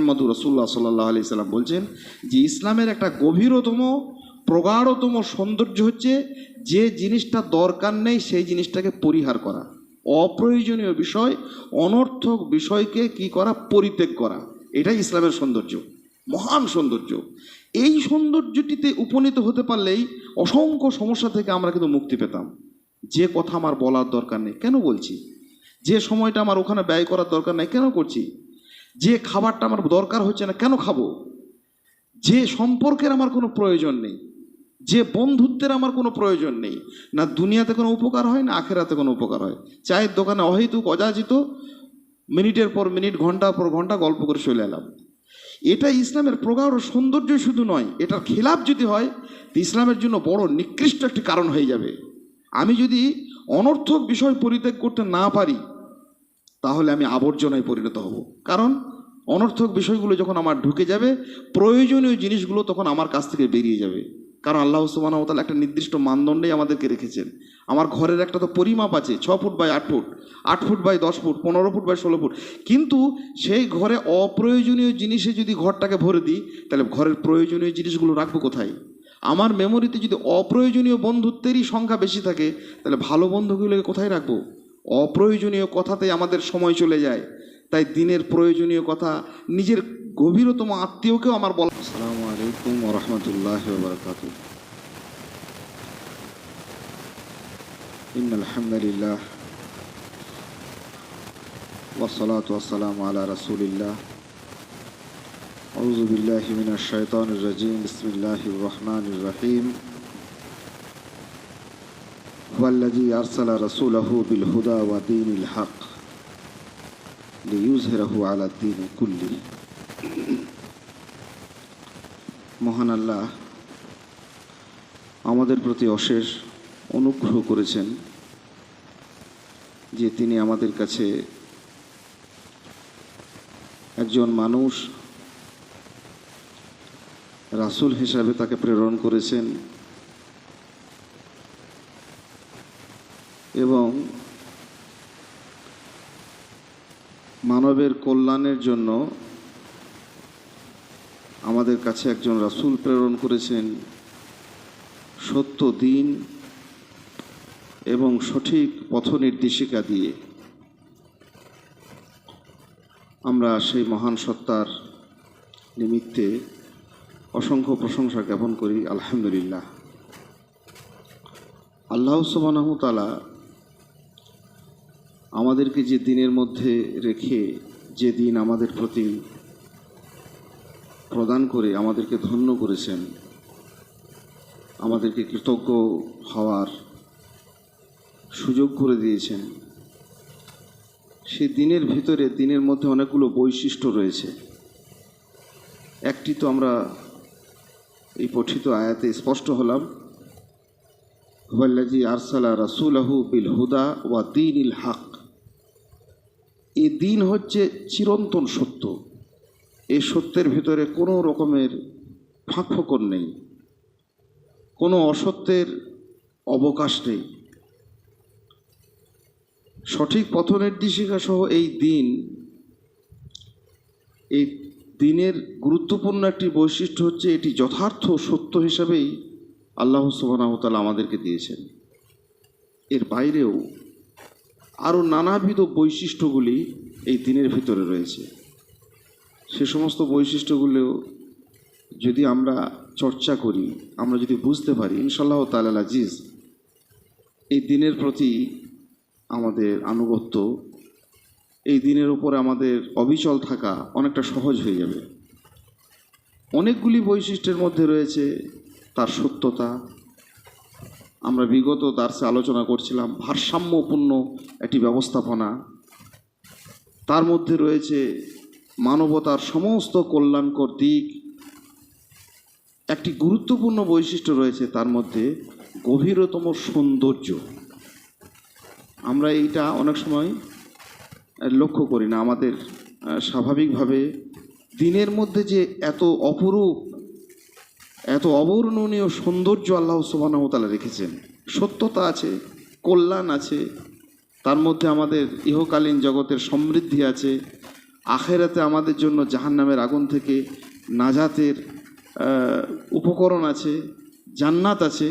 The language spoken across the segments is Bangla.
মোহাম্মদ রসুল্লাহ সাল্লাহ আলি সাল্লাম বলছেন যে ইসলামের একটা গভীরতম, প্রগাঢ়তম সৌন্দর্য হচ্ছে যে জিনিসটা দরকার নেই সেই জিনিসটাকে পরিহার করা। অপ্রয়োজনীয় বিষয়, অনর্থক বিষয়কে কি করা? পরিত্যাগ করা। এটাই ইসলামের সৌন্দর্য। মহান সৌন্দর্য। এই সৌন্দর্যটিতে উপনীত হতে পারলেই অসংখ্য সমস্যা থেকে আমরা কিন্তু মুক্তি পেতাম। যে কথা আমার বলার দরকার নেই, কেন বলছি? যে সময়টা আমার ওখানে ব্যয় করার দরকার নেই, কেন করছি? যে খাবারটা আমার দরকার হচ্ছে না, কেন খাব? যে সম্পর্কের আমার কোনো প্রয়োজন নেই, যে বন্ধুত্বের আমার কোনো প্রয়োজন নেই, না দুনিয়াতে কোনো উপকার হয়, না আখেরাতে কোনো উপকার হয়। চায়ের দোকানে অহেতুক, অযাচিত, মিনিটের পর মিনিট, ঘণ্টার পর ঘণ্টা গল্প করে চলে এলাম। এটা ইসলামের প্রগাঢ় সৌন্দর্য শুধু নয়, এটার খেলাপ যদি হয় ইসলামের জন্য বড় নিকৃষ্ট একটি কারণ হয়ে যাবে। আমি যদি অনর্থক বিষয় পরিত্যাগ করতে না পারি তাহলে আমি আবর্জনায় পরিণত হব। কারণ অনর্থক বিষয়গুলো যখন আমার ঢুকে যাবে, প্রয়োজনীয় জিনিসগুলো তখন আমার কাছ থেকে বেরিয়ে যাবে। কারণ আল্লাহ সুবাহতাল একটা নির্দিষ্ট মানদণ্ডেই আমাদেরকে রেখেছেন। আমার ঘরের একটা তো পরিমাপ আছে, ছ ফুট বাই আট ফুট আট ফুট বাই দশ ফুট, পনেরো ফুট বাই ষোলো ফুট। কিন্তু সেই ঘরে অপ্রয়োজনীয় জিনিসে যদি ঘরটাকে ভরে দিই, তাহলে ঘরের প্রয়োজনীয় জিনিসগুলো রাখব কোথায়? আমার মেমোরিতে যদি অপ্রয়োজনীয় বন্ধুত্বেরই সংখ্যা বেশি থাকে, তাহলে ভালো বন্ধুগুলোকে কোথায় রাখব? অপ্রয়োজনীয় কথাতেই আমাদের সময় চলে যায় তাই দিনের প্রয়োজনীয় কথা নিজের গভীরতম আত্মীয়কেও আমার বলা আসসালামু আলাইকুম রহমতুল্লাহ বরকাত ইন আলহামদুলিল্লাহ والصلاة والسلام على رسول الله أعوذ بالله من الشيطان الرجيم بسم الله الرحمن الرحيم هو الذي أرسل رسوله بالهدى ودين الحق লিইউজহিরাহু আলা দ্বীন কুল্লি মহান আল্লাহ আমাদের প্রতি অশেষ অনুগ্রহ করেছেন যে তিনি আমাদের কাছে একজন মানুষ রাসূল হিসাবে তাকে প্রেরণ করেছেন এবং মানবের কল্যাণের জন্য আমাদের কাছে একজন রাসূল প্রেরণ করেছেন সত্য দিন এবং সঠিক পথ নির্দেশিকা দিয়ে। আমরা সেই মহান সত্তার নিমিত্তে অসংখ্য প্রশংসা জ্ঞাপন করি, আলহামদুলিল্লাহ। আল্লাহ সুবহানাহু তাআলা আমাদেরকে যে দিনের মধ্যে রেখে যে দিন আমাদের প্রতি প্রদান করে, আমাদেরকে ধন্য করেছেন, আমাদেরকে কৃতজ্ঞ হওয়ার সুযোগ করে দিয়েছেন। সেই দিনের ভিতরে, দিনের মধ্যে অনেকগুলো বৈশিষ্ট্য রয়েছে। একটি তো আমরা এই পঠিত আয়াতে স্পষ্ট হলাম হুয়াল্লাজি আরসালা রাসুলাহু বিল হুদা ওয়া দিনিল হক এই দিন হচ্ছে চিরন্তন সত্য। এই সত্যের ভিতরে কোনো রকমের ফাঁকফোকর নেই। কোনো অসত্যের অবকাশ নেই। সঠিক পথ নির্দেশিকা সহ এই দিন, এই দিনের গুরুত্বপূর্ণ একটি বৈশিষ্ট্য হচ্ছে এটি যথার্থ সত্য হিসাবেই আল্লাহ সুবাহতালা আমাদেরকে দিয়েছেন। এর বাইরেও আরও নানাবিধ বৈশিষ্ট্যগুলি এই দিনের ভিতরে রয়েছে। সে সমস্ত বৈশিষ্ট্যগুলো যদি আমরা চর্চা করি, আমরা যদি বুঝতে পারি ইনশাল্লাহ তাল আজিজ, এই দিনের প্রতি আমাদের আনুগত্য, এই দিনের উপরে আমাদের অবিচল থাকা অনেকটা সহজ হয়ে যাবে। অনেকগুলি বৈশিষ্ট্যের মধ্যে রয়েছে তার সত্যতা। আমরা বিগত দার্সে আলোচনা করছিলাম ভারসাম্যপূর্ণ একটি ব্যবস্থাপনা। তার মধ্যে রয়েছে মানবতার সমস্ত কল্যাণকর দিক। একটি গুরুত্বপূর্ণ বৈশিষ্ট্য রয়েছে তার মধ্যে গভীরতম সৌন্দর্য। আমরা এইটা অনেক সময় লক্ষ্য করি না। আমাদের স্বাভাবিকভাবে দিনের মধ্যে যে এত অপরূপ, এত অবর্ণনীয় সৌন্দর্য আল্লাহ সুবাহতালা রেখেছেন, সত্যতা আছে, কল্যাণ আছে তার মধ্যে আমাদের ইহকালীন জগতের সমৃদ্ধি আছে। আখেরাতে আমাদের জন্য জাহান্নামের আগুন থেকে নাজাতের উপকরণ আছে, জান্নাত আছে,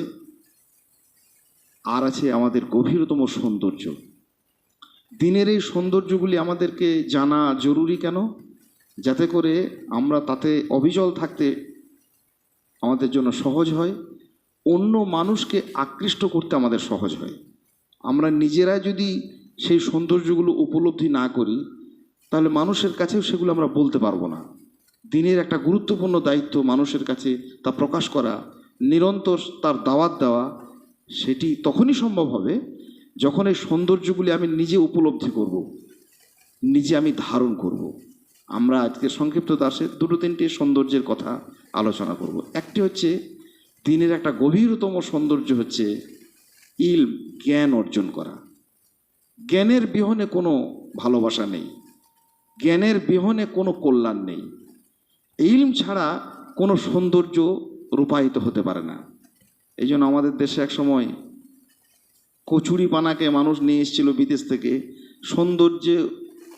আর আছে আমাদের গভীরতম সৌন্দর্য। দিনের এই সৌন্দর্যগুলি আমাদেরকে জানা জরুরি কেন? যাতে করে আমরা তাতে অবিচল থাকতে আমাদের জন্য সহজ হয়, অন্য মানুষকে আকৃষ্ট করতে আমাদের সহজ হয়। আমরা নিজেরা যদি সেই সৌন্দর্যগুলো উপলব্ধি না করি, তাহলে মানুষের কাছেও সেগুলো আমরা বলতে পারব না। দিনের একটা গুরুত্বপূর্ণ দায়িত্ব মানুষের কাছে তা প্রকাশ করা, নিরন্তর তার দাওয়াত দেওয়া, সেটি তখনই সম্ভব হবে যখন এই সৌন্দর্যগুলি আমি নিজে উপলব্ধি করব, নিজে আমি ধারণ করব। আমরা আজকে সংক্ষিপ্ত দাসে দুটো তিনটি সৌন্দর্যের কথা আলোচনা করব। একটি হচ্ছে, দিনের একটা গভীরতম সৌন্দর্য হচ্ছে ইল জ্ঞান অর্জন করা। জ্ঞানের বিহনে কোনো ভালোবাসা নেই। জ্ঞানের বিহনে কোনো কল্যাণ নেই। ইলম ছাড়া কোনো সৌন্দর্য রূপায়িত হতে পারে না। এই জন্য আমাদের দেশে এক সময় কচুরি পানাকে মানুষ নিয়ে এসেছিল বিদেশ থেকে সৌন্দর্যে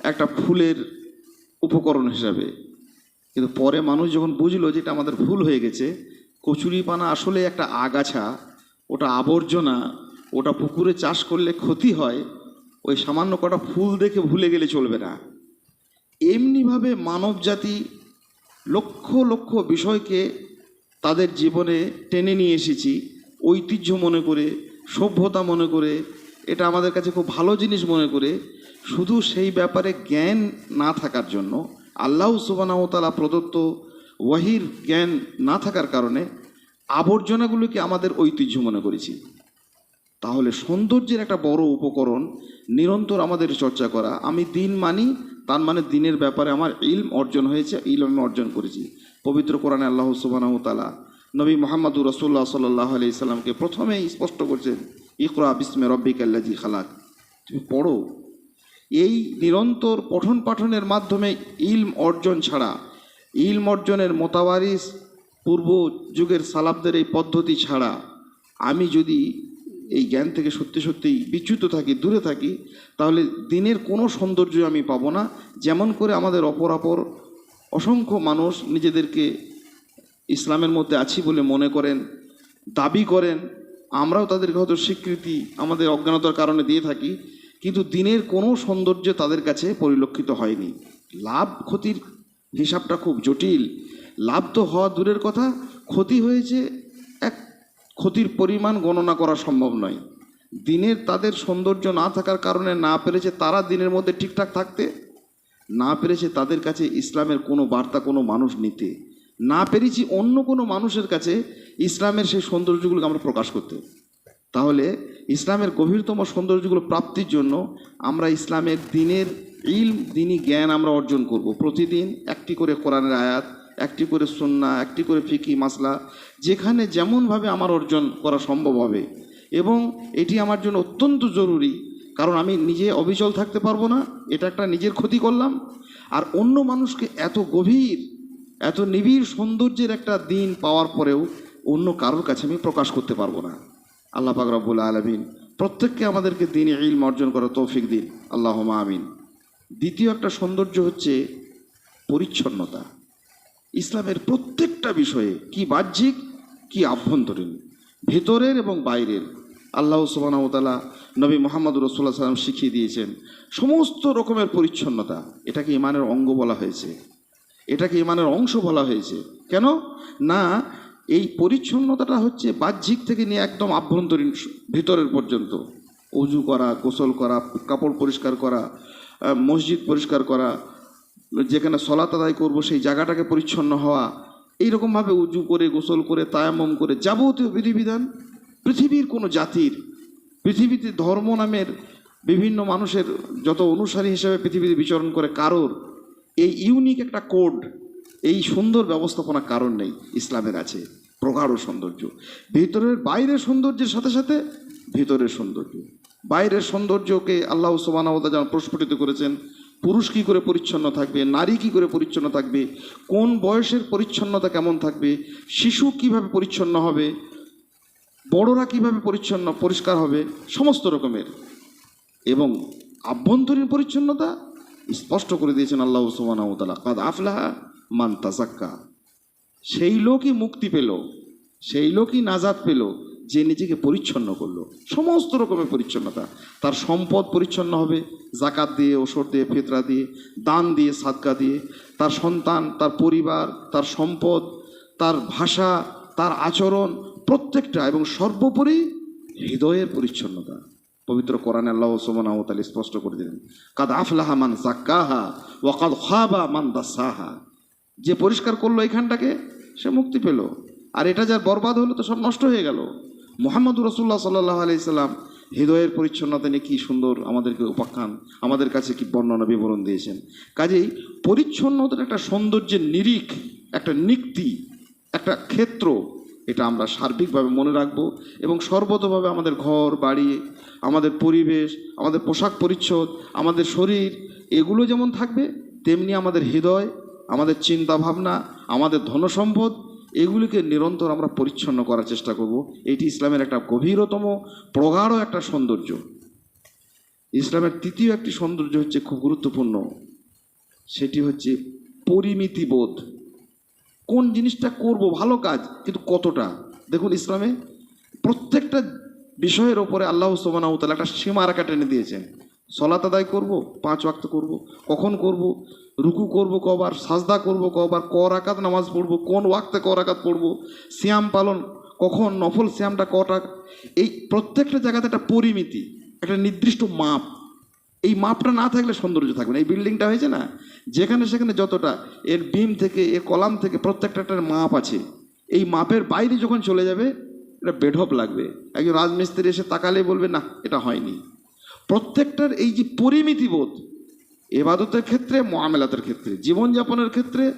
একটা ফুলের উপকরণ হিসাবে। কিন্তু পরে মানুষ যখন বুঝলো যে এটা আমাদের ভুল হয়ে গেছে, কচুরি পানা আসলে একটা আগাছা, ওটা আবর্জনা ওটা পুকুরে চাষ করলে ক্ষতি হয়, ওই সামান্য কটা ফুল দেখে ভুলে গেলে চলবে না। এমনিভাবে মানব জাতি লক্ষ লক্ষ বিষয়কে তাদের জীবনে টেনে নিয়ে এসেছি, ঐতিহ্য মনে করে, সভ্যতা মনে করে, এটা আমাদের কাছে খুব ভালো জিনিস মনে করে, শুধু সেই ব্যাপারে জ্ঞান না থাকার জন্য, আল্লাহ সুবানাহতালা প্রদত্ত ওয়াহির জ্ঞান না থাকার কারণে আবর্জনাগুলোকে আমাদের ঐতিহ্য মনে করেছি। তাহলে সৌন্দর্যের একটা বড় উপকরণ নিরন্তর আমাদের চর্চা করা। আমি দিন মানি, তার মানে দিনের ব্যাপারে আমার ইলম অর্জন হয়েছে, ইলম আমি অর্জন করেছি। পবিত্র কোরআনে আল্লাহ সুবাহ তালা নবী মোহাম্মদুর রসুল্লাহ সাল্লাহ আলি সাল্লামকে প্রথমেই স্পষ্ট করছেন, ইকরা বিসমে রব্বিক আল্লাজি খালাক। তুমি পড়ো। এই নিরন্তর পঠন পাঠনের মাধ্যমে ইলম অর্জন ছাড়া, ইলম অর্জনের মোতাবারিস পূর্ব যুগের সালাবদের এই পদ্ধতি ছাড়া, আমি যদি এই জ্ঞান থেকে সত্যি সত্যিই বিচ্যুত থাকি, দূরে থাকি, তাহলে দিনের কোনো সৌন্দর্য আমি পাবো না। যেমন করে আমাদের অপরাপর অসংখ্য মানুষ নিজেদেরকে ইসলামের মধ্যে আছি বলে মনে করেন, দাবি করেন, আমরাও তাদেরকে হয়তো স্বীকৃতি আমাদের অজ্ঞানতার কারণে দিয়ে থাকি, কিন্তু দিনের কোনো সৌন্দর্য তাদের কাছে পরিলক্ষিত হয়নি। লাভ ক্ষতির হিসাবটা খুব জটিল। লাভ তো হওয়া দূরের কথা, ক্ষতি হয়েছে ক্ষতির পরিমাণ গণনা করা সম্ভব নয়। দিনের তাদের সৌন্দর্য না থাকার কারণে না পেরেছে তারা দিনের মধ্যে ঠিকঠাক থাকতে, না পেরেছে তাদের কাছে ইসলামের কোনো বার্তা কোনো মানুষ নিতে। না পেরেছি অন্য কোনো মানুষের কাছে ইসলামের সেই সৌন্দর্যগুলোকে আমরা প্রকাশ করতে। তাহলে ইসলামের গভীরতম সৌন্দর্যগুলো প্রাপ্তির জন্য আমরা ইসলামের দিনের ইল দিনই জ্ঞান আমরা অর্জন করব। প্রতিদিন একটি করে কোরআনের আয়াত একটি করে সন্না, একটি করে ফিকি মাসলা, যেখানে যেমনভাবে আমার অর্জন করা সম্ভব হবে। এবং এটি আমার জন্য অত্যন্ত জরুরি, কারণ আমি নিজে অবিচল থাকতে পারব না, এটা একটা নিজের ক্ষতি করলাম। আর অন্য মানুষকে এত গভীর, এত নিবিড় সৌন্দর্যের একটা দিন পাওয়ার পরেও অন্য কারোর কাছে আমি প্রকাশ করতে পারব না। আল্লাহ পাক আলমিন প্রত্যেককে আমাদেরকে দিনে ইলম অর্জন করার তৌফিক দিন। আল্লাহ আমিন। দ্বিতীয় একটা সৌন্দর্য হচ্ছে পরিচ্ছন্নতা। ইসলামের প্রত্যেকটা বিষয়ে কি বাহ্যিক, কি আভ্যন্তরীণ, ভেতরের এবং বাইরের, আল্লাহ সুবাহতালা নবী মোহাম্মদ রসুল্লাহ সাল্লাম শিখিয়ে দিয়েছেন, সমস্ত রকমের পরিচ্ছন্নতা এটাকে ইমানের অঙ্গ বলা হয়েছে। এটাকে ইমানের অংশ বলা হয়েছে। কেন? না, এই পরিচ্ছন্নতাটা হচ্ছে বাহ্যিক থেকে নিয়ে একদম আভ্যন্তরীণ ভিতরের পর্যন্ত। অজু করা, গোসল করা, কাপড় পরিষ্কার করা মসজিদ পরিষ্কার করা যেখানে সলাত আদায় করব, সেই জায়গাটাকে পরিচ্ছন্ন হওয়া, এইরকমভাবে উজু করে, গোসল করে তায়ামম করে যাবতীয় বিধিবিধান পৃথিবীর কোনো জাতির, পৃথিবীতে ধর্ম নামের বিভিন্ন মানুষের যত অনুসারী হিসেবে পৃথিবীতে বিচরণ করে কারোর, এই ইউনিক একটা কোড, এই সুন্দর ব্যবস্থাপনা কারণ নেই ইসলামের আছে প্রগাঢ় সৌন্দর্য। ভিতরের বাইরের সৌন্দর্যের সাথে সাথে ভিতরের সৌন্দর্য। বাইরের সৌন্দর্যকে আল্লাহ সোবানাওদা যেমন প্রস্ফুটিত করেছেন পুরুষ কী করে পরিচ্ছন্ন থাকবে? নারী কী করে পরিচ্ছন্ন থাকবে? কোন বয়সের পরিচ্ছন্নতা কেমন থাকবে? শিশু কীভাবে পরিচ্ছন্ন হবে? বড়রা কীভাবে পরিচ্ছন্ন, পরিষ্কার হবে? সমস্ত রকমের। এবং আভ্যন্তরীণ পরিচ্ছন্নতা স্পষ্ট করে দিয়েছেন আল্লাহ সুবানাউতালা কাদ আফলাহা মান তাজাক্কা সেই লোকই মুক্তি পেল, সেই লোকই নাজাদ পেল যে নিজেকে পরিচ্ছন্ন করল, সমস্ত রকমের পরিচ্ছন্নতা। তার সম্পদ পরিচ্ছন্ন হবে, জাকাত দিয়ে, ওষুধ দিয়ে, ফেতরা দিয়ে, দান দিয়ে, সাদকা দিয়ে। তার সন্তান, তার পরিবার, তার সম্পদ, তার ভাষা, তার আচরণ, প্রত্যেকটা এবং সর্বোপরি হৃদয়ের পরিচ্ছন্নতা। পবিত্র কোরআনে আল্লাহ সুবহানাহু স্পষ্ট করে দিলেন, কাদ আফলাহা মান জাক্কাহা কাদ খাবা মান দাসাহা। যে পরিষ্কার করল এখানটাকে, সে মুক্তি পেল। আর এটা যার বরবাদ হলো, তো সব নষ্ট হয়ে গেল। মোহাম্মদ রসুল্লাহ সাল্লাহ আলাইসাল্লাম হৃদয়ের পরিচ্ছন্নতা নিয়ে কী সুন্দর আমাদেরকে উপাখ্যান, আমাদের কাছে কি বর্ণনা বিবরণ দিয়েছেন। কাজেই পরিচ্ছন্নতার একটা সৌন্দর্যের নিরিখ, একটা নিক্তি, একটা ক্ষেত্র, এটা আমরা সার্বিকভাবে মনে রাখব এবং সর্বতভাবে আমাদের ঘর, বাড়ি, আমাদের পরিবেশ, আমাদের পোশাক পরিচ্ছদ, আমাদের শরীর, এগুলো যেমন থাকবে, তেমনি আমাদের হৃদয়, আমাদের চিন্তা ভাবনা আমাদের ধনসম্পদ এগুলিকে নিরন্তর আমরা পরিচ্ছন্ন করার চেষ্টা করব। এটি ইসলামের একটা গভীরতম, প্রগাঢ় একটা সৌন্দর্য। ইসলামের তৃতীয় একটি সৌন্দর্য হচ্ছে খুব গুরুত্বপূর্ণ। সেটি হচ্ছে পরিমিতিবোধ কোন জিনিসটা করব, ভালো কাজ, কিন্তু কতটা? দেখুন, ইসলামে প্রত্যেকটা বিষয়ের ওপরে আল্লাহ সোমানাউতাল একটা সীমারেখা টেনে দিয়েছেন। সলাত আদায় করব, পাঁচ ওয়াক্ত করব। কখন করব? রুকু করব কবার? সাজদা করব কবার? ক রাকাত নামাজ পড়ব? কোন ওয়াক্তে ক রাকাত পড়ব? শ্যাম পালন কখন? নফল শ্যামটা কটা? এই প্রত্যেকটা জায়গাতে একটা পরিমিতি, একটা নির্দিষ্ট মাপ। এই মাপটা না থাকলে সৌন্দর্য থাকবে না। এই বিল্ডিংটা হয়েছে না? যেখানে সেখানে যতটা, এর বিম থেকে, এর কলাম থেকে প্রত্যেকটা একটা মাপ আছে। এই মাপের বাইরে যখন চলে যাবে এটা বেঢপ লাগবে। একজন রাজমিস্ত্রি এসে তাকালে বলবে, না, এটা হয়নি। প্রত্যেকটার এই যে পরিমিতিবোধ, এবাদতের ক্ষেত্রে মোয়ামেলাতের ক্ষেত্রে, জীবনযাপনের ক্ষেত্রে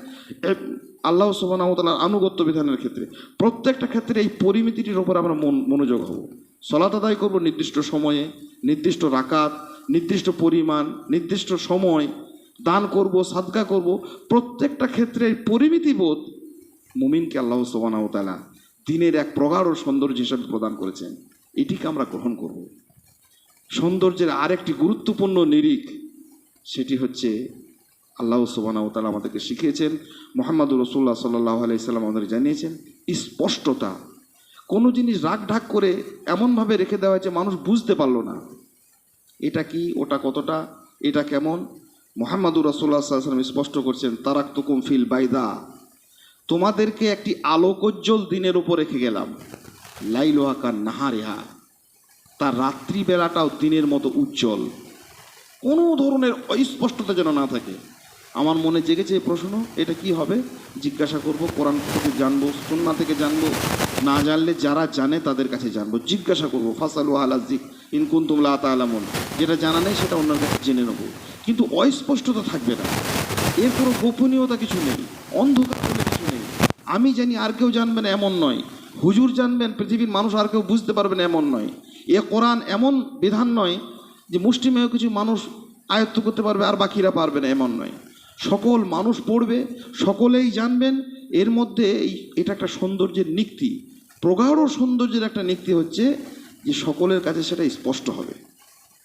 আল্লাহ সুবাহতালার আনুগত্য বিধানের ক্ষেত্রে, প্রত্যেকটা ক্ষেত্রে এই পরিমিতিটির ওপর আমরা মন, মনোযোগ হব। সলাত আদায় করব নির্দিষ্ট সময়ে, নির্দিষ্ট রাকাত, নির্দিষ্ট পরিমাণ, নির্দিষ্ট সময়, দান করব, সাদকা করব, প্রত্যেকটা ক্ষেত্রে এই পরিমিতিবোধ মুমিনকে আল্লাহ সুবাহতালা দিনের এক প্রগাঢ় সৌন্দর্য হিসাবে প্রদান করেছেন। এটিকে আমরা গ্রহণ করব। সৌন্দর্যের আরেকটি গুরুত্বপূর্ণ নিরিখ, সেটি হচ্ছে আল্লাহ সুবানাউতালা আমাদেরকে শিখিয়েছেন, মোহাম্মদুর রসুল্লাহ সাল্লাহ আলাইসাল্লাম আমাদের জানিয়েছেন, স্পষ্টতা। কোনো জিনিস রাগ ঢাক করে এমনভাবে রেখে দেওয়া হয়েছে, মানুষ বুঝতে পারল না। এটা কি, ওটা কতটা, এটা কেমন? মোহাম্মদুর রসুল্লাহ সাল্লাম স্পষ্ট করছেন তারাক তুকুম ফিল বাইদা। তোমাদেরকে একটি আলোকোজ্জ্বল দিনের উপর রেখে গেলাম। লাইলোহাকার নাহারেহা তার রাত্রিবেলাটাও দিনের মতো উজ্জ্বল। কোনো ধরনের অস্পষ্টতা যেন না থাকে। আমার মনে জেগেছে এই প্রশ্ন, এটা কি হবে? জিজ্ঞাসা করব, কোরআন থেকে জানব সুন্না থেকে জানব, না জানলে যারা জানে তাদের কাছে জানব। জিজ্ঞাসা করব, ফাসালু আলাজিক ইনকুন তুমলা আলামন যেটা জানা নেই সেটা অন্যের কাছে জেনে নেব। কিন্তু অস্পষ্টতা থাকবে না। এর কোনো গোপনীয়তা কিছু নেই, অন্ধকার বলে কিছু নেই। আমি জানি আর কেউ জানবেন এমন নয়। হুজুর জানবেন, পৃথিবীর মানুষ আর কেউ বুঝতে পারবেন এমন নয়। এ কোরআন এমন বিধান নয় যে মুষ্টিমেয় কিছু মানুষ আয়ত্ত করতে পারবে আর বাকিরা পারবে না, এমন নয়। সকল মানুষ পড়বে, সকলেই জানবেন, এর মধ্যে এই, এটা একটা সৌন্দর্যের নিক্তি প্রগাঢ় সৌন্দর্যের একটা নিক্তি হচ্ছে যে সকলের কাছে সেটা স্পষ্ট হবে।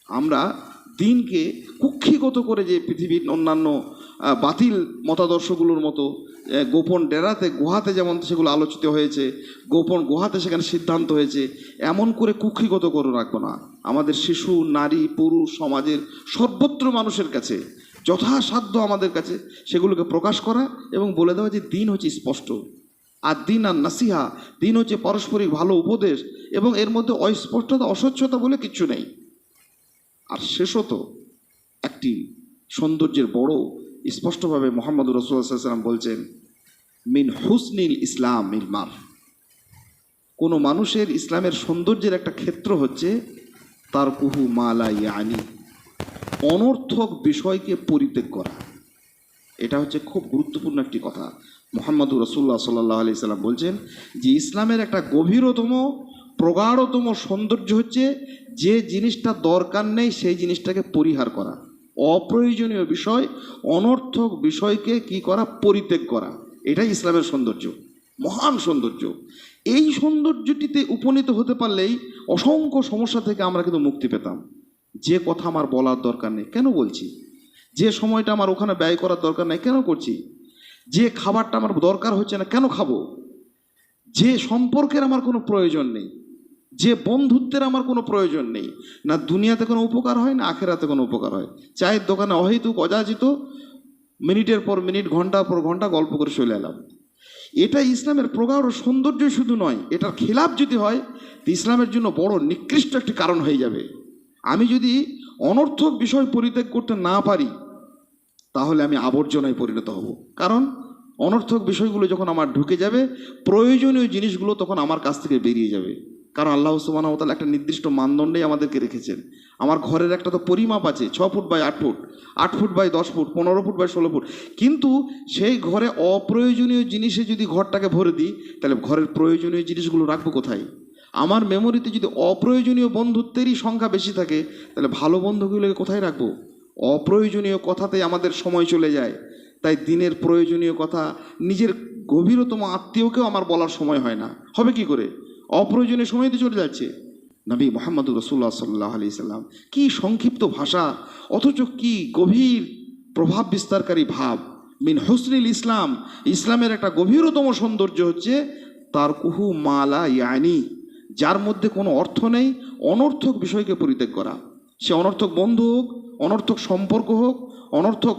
আমরা দিনকে কুক্ষিগত করে যে পৃথিবীর অন্যান্য বাতিল মতাদর্শগুলোর মতো গোপন ডেরাতে, গুহাতে যেমন সেগুলো আলোচিত হয়েছে, গোপন গুহাতে সেখানে সিদ্ধান্ত হয়েছে, এমন করে কুক্ষিগত করে রাখব না। আমাদের শিশু, নারী, পুরুষ, সমাজের সর্বত্র মানুষের কাছে, যথাসাধ্য আমাদের কাছে সেগুলোকে প্রকাশ করা এবং বলে দেওয়া যে দিন হচ্ছে স্পষ্ট। আর দিন আর নাসিহা, দিন হচ্ছে পারস্পরিক ভালো উপদেশ এবং এর মধ্যে অস্পষ্টতা, অস্বচ্ছতা বলে কিচ্ছু নেই। আর শেষত একটি সৌন্দর্যের বড় স্পষ্টভাবে মোহাম্মদ রসুল্লাহাম বলছেন, মিন হুসনিল ইসলাম ইলমার কোনো মানুষের ইসলামের সৌন্দর্যের একটা ক্ষেত্র হচ্ছে, তার কুহু মালা ইয়ানি। অনর্থক বিষয়কে পরিত্যাগ করা। এটা হচ্ছে খুব গুরুত্বপূর্ণ একটি কথা। মোহাম্মদুর রসুল্লাহ সাল্লাহ আলি সাল্লাম বলছেন যে, ইসলামের একটা গভীরতম প্রগাঢ়তম সৌন্দর্য হচ্ছে যে জিনিসটা দরকার নেই, সেই জিনিসটাকে পরিহার করা। অপ্রয়োজনীয় বিষয়, অনর্থক বিষয়কে কি করা? পরিত্যাগ করা। এটাই ইসলামের সৌন্দর্য। মহান সৌন্দর্য। এই সৌন্দর্যটিতে উপনীত হতে পারলেই অসংখ্য সমস্যা থেকে আমরা কিন্তু মুক্তি পেতাম। যে কথা আমার বলার দরকার নেই, কেন বলছি? যে সময়টা আমার ওখানে ব্যয় করার দরকার নেই, কেন করছি? যে খাবারটা আমার দরকার হচ্ছে না, কেন খাব? যে সম্পর্কের আমার কোনো প্রয়োজন নেই। যে বন্ধুত্বের আমার কোনো প্রয়োজন নেই। না দুনিয়াতে কোনো উপকার হয়, না আখেরাতে কোনো উপকার হয়। চায়ের দোকানে অহেতুক, অযাচিত, মিনিটের পর মিনিট, ঘণ্টার পর ঘণ্টা গল্প করে চলে এলাম। এটা ইসলামের প্রগাঢ় সৌন্দর্য শুধু নয়, এটার খেলাপ যদি হয় ইসলামের জন্য বড় নিকৃষ্ট একটি কারণ হয়ে যাবে। আমি যদি অনর্থক বিষয় পরিত্যাগ করতে না পারি, তাহলে আমি আবর্জনায় পরিণত হব। কারণ অনর্থক বিষয়গুলো যখন আমার ঢুকে যাবে, প্রয়োজনীয় জিনিসগুলো তখন আমার কাছ থেকে বেরিয়ে যাবে। কারণ আল্লাহ সুবাহ একটা নির্দিষ্ট মানদণ্ডেই আমাদেরকে রেখেছেন। আমার ঘরের একটা তো পরিমাপ আছে, ছ ফুট বাই আট ফুট আট ফুট বাই দশ ফুট, পনেরো ফুট বাই ষোলো ফুট। কিন্তু সেই ঘরে অপ্রয়োজনীয় জিনিসে যদি ঘরটাকে ভরে দিই, তাহলে ঘরের প্রয়োজনীয় জিনিসগুলো রাখব কোথায়? আমার মেমোরিতে যদি অপ্রয়োজনীয় বন্ধুত্বেরই সংখ্যা বেশি থাকে, তাহলে ভালো বন্ধুগুলোকে কোথায় রাখব? অপ্রয়োজনীয় কথাতেই আমাদের সময় চলে যায়। তাই দিনের প্রয়োজনীয় কথা, নিজের গভীরতম আত্মীয়কেও আমার বলার সময় হয় না। হবে কি করে? অপ্রয়োজনীয় সময়তে চলে যাচ্ছে। নবী মোহাম্মদ রসুল্লাহ সাল্লাহ আলি সাল্লাম, কি সংক্ষিপ্ত ভাষা, অথচ কি গভীর প্রভাব বিস্তারকারী ভাব। মিন হসনিল ইসলাম, ইসলামের একটা গভীরতম সৌন্দর্য হচ্ছে তার কুহু মালা ইয়ানি, যার মধ্যে কোনো অর্থ নেই, অনর্থক বিষয়কে পরিত্যাগ করা। সে অনর্থক বন্ধু হোক, অনর্থক সম্পর্ক হোক, অনর্থক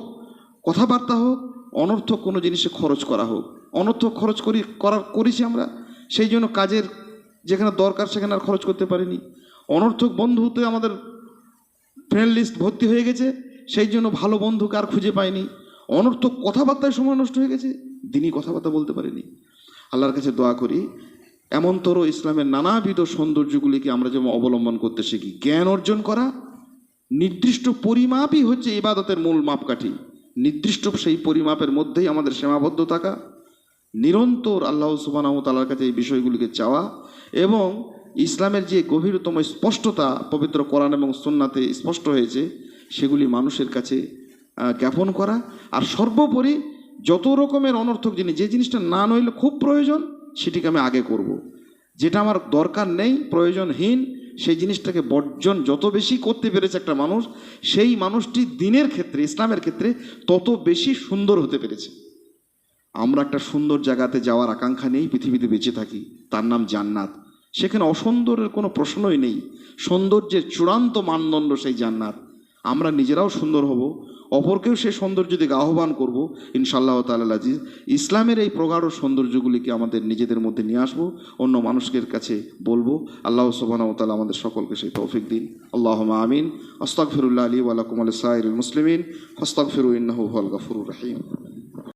কথাবার্তা হোক, অনর্থক কোনো জিনিসে খরচ করা হোক। অনর্থক খরচ করি, করার করেছি আমরা, সেই জন্য কাজের যেখানে দরকার সেখানে আর খরচ করতে পারিনি। অনর্থক বন্ধু হতে আমাদের ফ্রেন্ড লিস্ট ভর্তি হয়ে গেছে, সেই জন্য ভালো বন্ধুকে আর খুঁজে পাইনি। অনর্থক কথাবার্তায় সময় নষ্ট হয়ে গেছে, দিনই কথাবার্তা বলতে পারিনি। আল্লাহর কাছে দোয়া করি, এমনতর ইসলামের নানাবিধ সৌন্দর্যগুলিকে আমরা যেমন অবলম্বন করতে শিখি, জ্ঞান অর্জন করা, নির্দিষ্ট পরিমাপই হচ্ছে ইবাদতের মূল মাপকাঠি। নির্দিষ্ট সেই পরিমাপের মধ্যেই আমাদের সীমাবদ্ধ থাকা। নিরন্তর আল্লাহ সুবানাহ তালার কাছে এই বিষয়গুলিকে চাওয়া এবং ইসলামের যে গভীরতম স্পষ্টতা পবিত্র কোরআন এবং সুন্নাতে স্পষ্ট হয়েছে, সেগুলি মানুষের কাছে জ্ঞাপন করা আর সর্বোপরি যত রকমের অনর্থক জিনিস, যে জিনিসটা না নইলে খুব প্রয়োজন, সেটিকে আমি আগে করব। যেটা আমার দরকার নেই, প্রয়োজনহীন, সেই জিনিসটাকে বর্জন যত বেশি করতে পেরেছে একটা মানুষ, সেই মানুষটি দিনের ক্ষেত্রে, ইসলামের ক্ষেত্রে তত বেশি সুন্দর হতে পেরেছে আমরা একটা সুন্দর জায়গাতে যাওয়ার আকাঙ্ক্ষা নেই, পৃথিবীতে বেঁচে থাকি। তার নাম জান্নাত। সেখানে অসুন্দরের কোনো প্রশ্নই নেই। সৌন্দর্যের চূড়ান্ত মানদণ্ড সেই জান্নাত। আমরা নিজেরাও সুন্দর হব, অপরকেও সেই সৌন্দর্য দিকে আহ্বান করব। ইনশাল্লাহ তাল ইসলামের এই প্রগাঢ় সৌন্দর্যগুলিকে আমাদের নিজেদের মধ্যে নিয়ে আসব, অন্য মানুষের কাছে বলব। আল্লাহ সুবাহ তালা আমাদের সকলকে সেই তৌফিক দিন। আল্লাহ আমিন। আস্তাক ফিরুল্লাহ আলী ওয়ালাকুম আল মুসলিমিন। হস্তাক ফিরু ইন্নাহু হল রহিম।